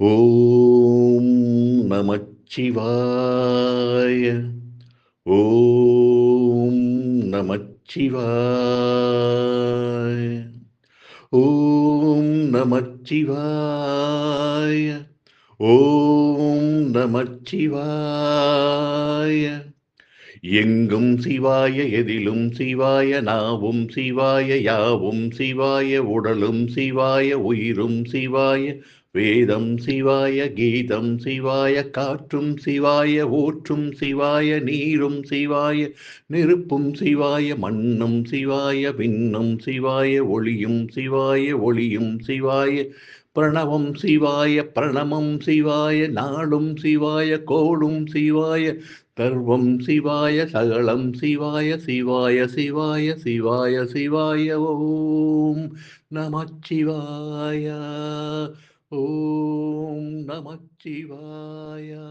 ஓம் நமச்சிவாய. ஓம் நமச்சிவாய. ஓம் நமச்சிவாய. ஓம் நமச்சிவாய. எங்கும் சிவாய எதிலும் சிவாய நாவும் சிவாய யாவும் சிவாய உடலும் சிவாய உயிரும் சிவாய வேதம் சிவாய கீதம் சிவாய காற்றும் சிவாய ஊற்றும் சிவாய நீரும் சிவாய நெருப்பும் சிவாய மண்ணும் சிவாய விண்ணும் சிவாய ஒளியும் சிவாய ஒளியும் சிவாய பிரணவம் சிவாய பிரணமம் சிவாய நாளும் சிவாய கோளும் சிவாய சர்வம் சிவாய சகலம் சிவாய சிவாய சிவாய சிவாய சிவாய ஓம் நமச்சிவாய. ஓம் நமச்சிவாயா